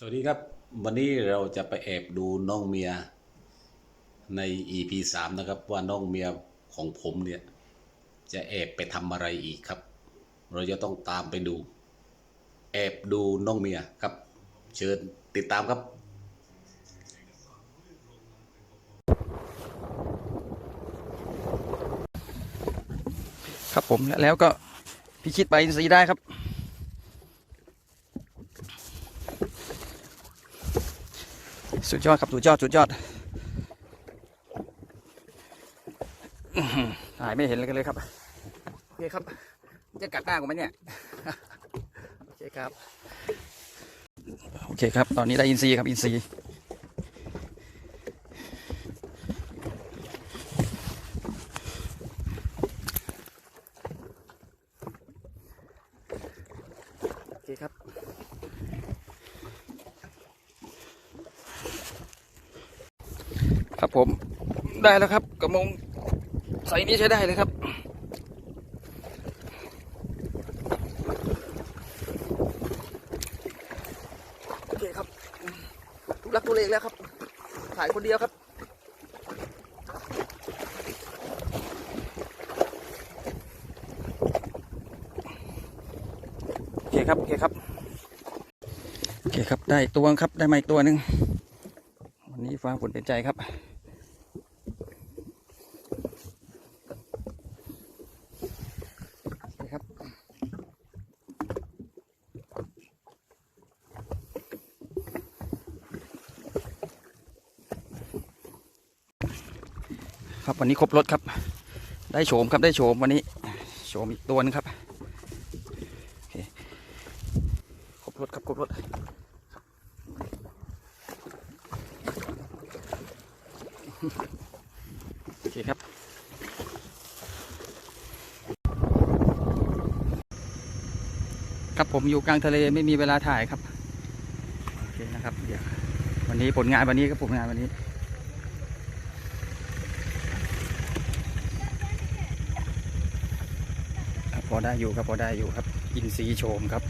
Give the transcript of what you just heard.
สวัสดีครับ วันนี้เราจะไปแอบดูน้องเมียใน EP สามนะครับ ว่าน้องเมียของผมเนี่ย จะแอบไปทำอะไรอีกครับ เราจะต้องตามไปดู แอบดูน้องเมียครับ เชิญติดตามครับครับผมและแล้วก็พิชิตใบอินทรีย์ได้ครับ สุดยอดครับสุดยอดสุดยอดอื้อหือถ่ายไม่เห็นเลยกันเลยครับ โอเคครับ จะกัดหน้ากูไหมเนี่ย โอเคครับ โอเคครับ ตอนนี้ได้อินทรีครับอินทรีโอเคครับ ครับผมได้แล้วครับกระมงใส่นี้ใช้ได้เลยครับ โอเคครับทุลักทุเลแล้วครับ ถ่ายคนเดียวครับโอเคครับโอเคครับโอเคครับได้ตัวครับได้มาอีกตัวหนึ่งวันนี้ฟ้าฝนเป็นใจครับ โอเคครับ ครับวันนี้ครบรถครับ ได้โฉมครับได้โฉมวันนี้โฉมอีกตัวหนึงครับคครบรถครับครบรถโอเคครับครับผมอยู่กลางทะเลไม่มีเวลาถ่ายครับโอเคนะครับเดี๋ยววันนี้ผลงานวันนี้ครับผลงานวันนี้ ครับพอ ได้อยู่ครับพอได้อยู่ครับ อินซีย์โชมครับ